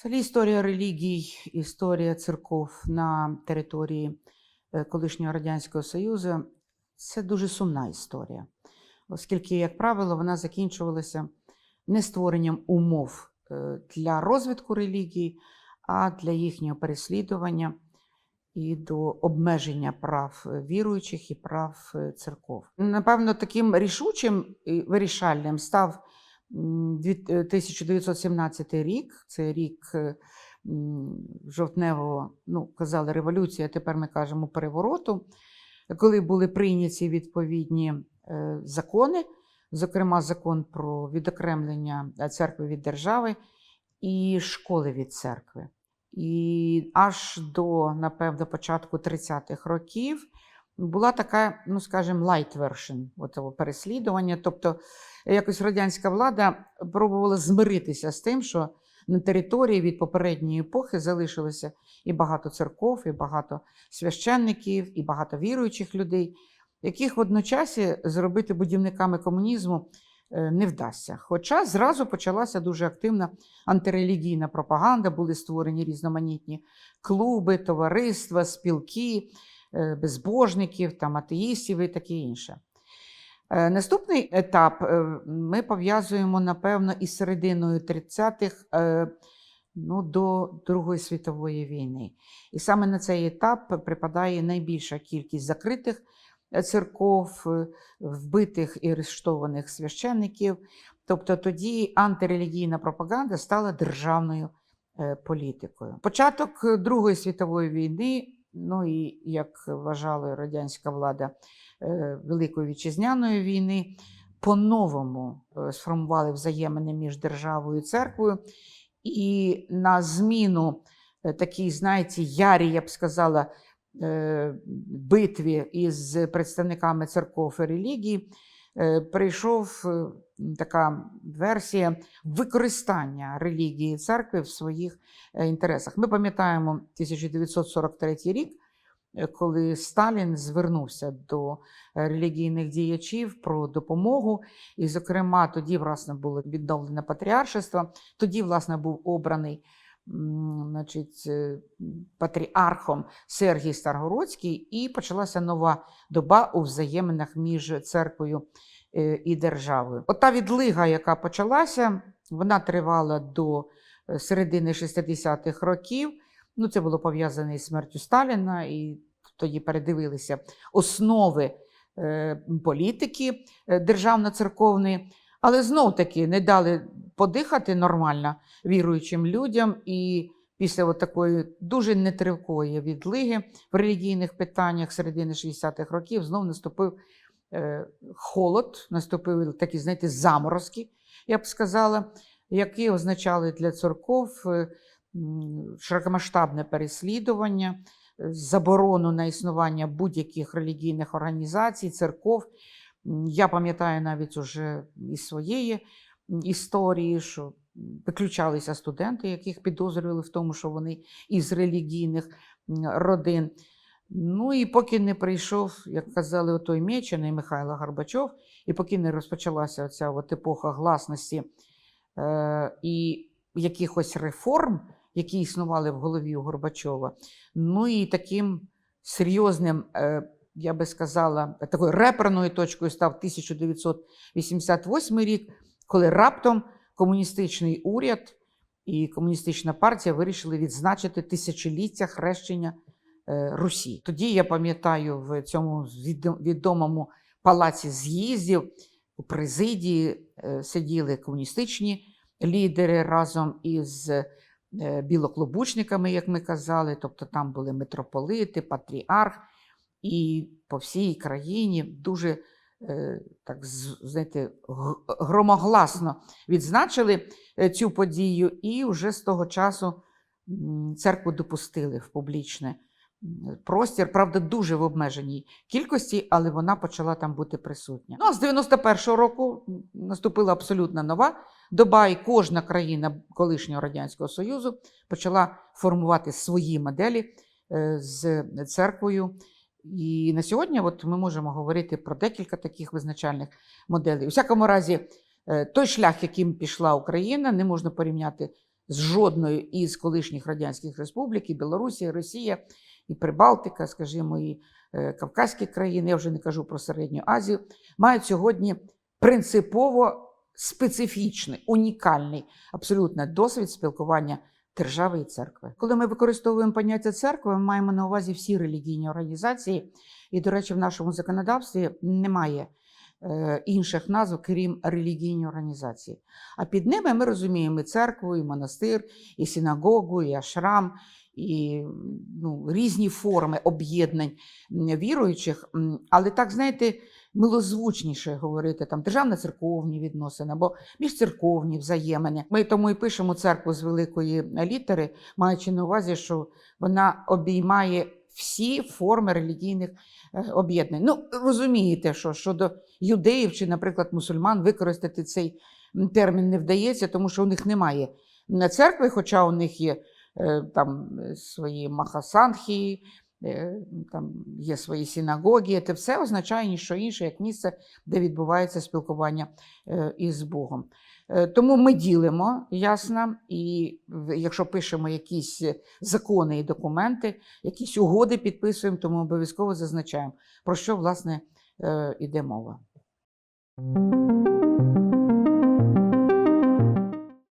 Взагалі історія релігій, історія церков на території е, колишнього Радянського Союзу це дуже сумна історія, оскільки, як правило, вона закінчувалася не створенням умов е, для розвитку релігій, а для їхнього переслідування і до обмеження прав е, віруючих і прав е, церков. Напевно, таким рішучим і вирішальним став м, дві- е, 1917 рік. Це рік жовтневого, ну, казали, революції, а тепер ми кажемо перевороту, коли були прийняті відповідні закони, зокрема, закон про відокремлення церкви від держави і школи від церкви. І аж до, напевно, початку 30-х років була така, ну скажімо, light version того переслідування. Тобто, якось радянська влада пробувала змиритися з тим, що на території від попередньої епохи залишилося і багато церков, і багато священників, і багато віруючих людей, яких водночасі зробити будівниками комунізму не вдасться. Хоча зразу почалася дуже активна антирелігійна пропаганда, були створені різноманітні клуби, товариства, спілки е, безбожників, там, атеїстів і таке інше. Е, Наступний етап е, ми пов'язуємо, напевно, із серединою 30-х е, ну, до Другої світової війни. І саме на цей етап припадає найбільша кількість закритих е, церков, е, вбитих і арештованих священників. Тобто тоді антирелігійна пропаганда стала державною е, політикою. Початок е, Другої світової війни, ну і як вважала радянська влада Великої вітчизняної війни, по-новому сформували взаємини між державою і церквою. І на зміну такій, знаєте, ярі, я б сказала, битві із представниками церков і релігій, е, прийшов е, така версія використання релігії церкви в своїх е, інтересах. Ми пам'ятаємо 1943 рік, е, коли Сталін звернувся до е, релігійних діячів про допомогу. І, зокрема, тоді, власне, було відновлене патріаршество, тоді, власне, був обраний. Значить, е, патріархом Сергій Старгородський, і почалася нова доба у взаєминах між церквою е, і державою. Ота відлига, яка почалася, вона тривала до е, середини 60-х років. Ну, це було пов'язане із смертю Сталіна, і тоді передивилися основи політики державно-церковної, але знов таки не дали подихати нормально віруючим людям. І після от такої дуже нетривкої відлиги в релігійних питаннях середини 60-х років знов наступив е, холод, наступили такі, знаєте, заморозки, я б сказала, які означали для церков е, широкомасштабне переслідування, е, заборону на існування будь-яких релігійних організацій, церков. Я пам'ятаю навіть уже із своєї історії, що виключалися студенти, яких підозрювали в тому, що вони із релігійних родин. Ну і поки не прийшов, як казали, той Мечений Михайло Горбачов, і поки не розпочалася от епоха гласності е, і якихось реформ, які існували в голові у Горбачова, ну і таким серйозним, е, я би сказала, такою реперною точкою став 1988 рік, коли раптом комуністичний уряд і комуністична партія вирішили відзначити тисячоліття хрещення е, Русі. Тоді я пам'ятаю в цьому відомому палаці з'їздів у президії е, сиділи комуністичні лідери разом із е, білоклобучниками, як ми казали. Тобто там були митрополити, патріарх, і по всій країні дуже так, знаєте, громогласно відзначили е, цю подію, і вже з того часу церкву допустили в публічне простір, правда, дуже в обмеженій кількості, але вона почала там бути присутня. Ну а з 91-го року наступила абсолютно нова доба, і кожна країна колишнього Радянського Союзу почала формувати свої моделі е, з церквою І на сьогодні от ми можемо говорити про декілька таких визначальних моделей. У всякому разі, е, той шлях, яким пішла Україна, не можна порівняти з жодною із колишніх радянських республік, і Білорусі, і Росія, і Прибалтика, скажімо, і е, Кавказькі країни, я вже не кажу про Середню Азію, мають сьогодні принципово специфічний, унікальний абсолютно досвід спілкування держави і церкви. Коли ми використовуємо поняття церкви, ми маємо на увазі всі релігійні організації. І, до речі, в нашому законодавстві немає е, інших назв, крім релігійні організації. А під ними ми розуміємо і церкву, і монастир, і синагогу, і ашрам, і ну, різні форми об'єднань віруючих. Але так, знаєте, милозвучніше говорити там державно-церковні відносини або міжцерковні взаємини. Ми тому і пишемо церкву з великої літери, маючи на увазі, що вона обіймає всі форми релігійних е, об'єднань. Ну, розумієте, що щодо юдеїв чи, наприклад, мусульман використати цей термін не вдається, тому що у них немає церкви, хоча у них є е, там е, свої махасанхи, е, там є свої синагоги. Це все означає ніщо інше, як місце, де відбувається спілкування е, із Богом. Е, Тому ми ділимо ясно, і якщо пишемо якісь е, закони і документи, якісь угоди підписуємо, то ми обов'язково зазначаємо, про що власне е, іде мова.